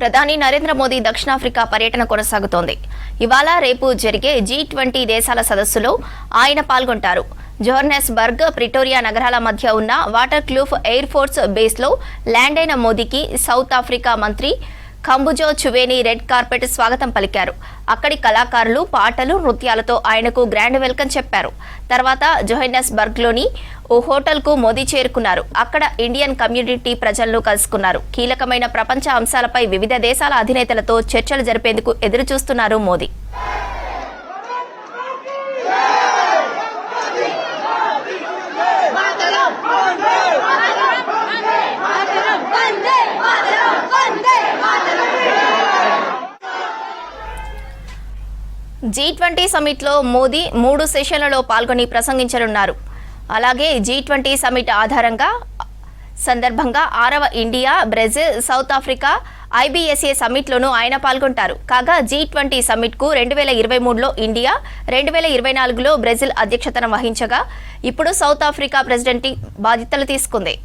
ప్రధాని నరేంద్ర మోదీ దక్షిణాఫ్రికా పర్యటన కొనసాగుతోంది. ఇవాళ రేపు జరిగే జీ ట్వంటీ దేశాల సదస్సులో ఆయన పాల్గొంటారు. జోహర్నెస్బర్గ్ ప్రిటోరియా నగరాల మధ్య ఉన్న వాటర్ క్లూఫ్ ఎయిర్ ఫోర్స్ బేస్లో ల్యాండ్ అయిన మోదీకి సౌత్ ఆఫ్రికా మంత్రి కంబుజో చువేని రెడ్ కార్పెట్ స్వాగతం పలికారు. అక్కడి కళాకారులు పాటలు నృత్యాలతో ఆయనకు గ్రాండ్ వెల్కమ్ చెప్పారు. తర్వాత జోహెన్నెస్బర్గ్లోని ఓ హోటల్కు మోదీ చేరుకున్నారు. అక్కడ ఇండియన్ కమ్యూనిటీ ప్రజలను కలుసుకున్నారు. కీలకమైన ప్రపంచ అంశాలపై వివిధ దేశాల అధినేతలతో చర్చలు జరిపేందుకు ఎదురుచూస్తున్నారు మోదీ మాతరం వందే మాతరం వందే మాతరం వందే మాతరం వందే మాతరం జీ ట్వంటీ సమిట్లో మోదీ మూడు సెషన్లలో పాల్గొని ప్రసంగించనున్నారు. అలాగే జీ ట్వంటీ సమిట్ ఆధారంగా సందర్భంగా ఆరవ India Brazil South Africa IBSA సమ్మిట్లోనూ ఆయన పాల్గొంటారు. కాగా జీ ట్వంటీ సమ్మిట్కు రెండు వేల ఇరవై మూడులో ఇండియా రెండు వేల ఇరవై నాలుగులో బ్రెజిల్ అధ్యక్షతన వహించగా ఇప్పుడు సౌత్ ఆఫ్రికా ప్రెసిడెంట్ బాధ్యతలు తీసుకుంది.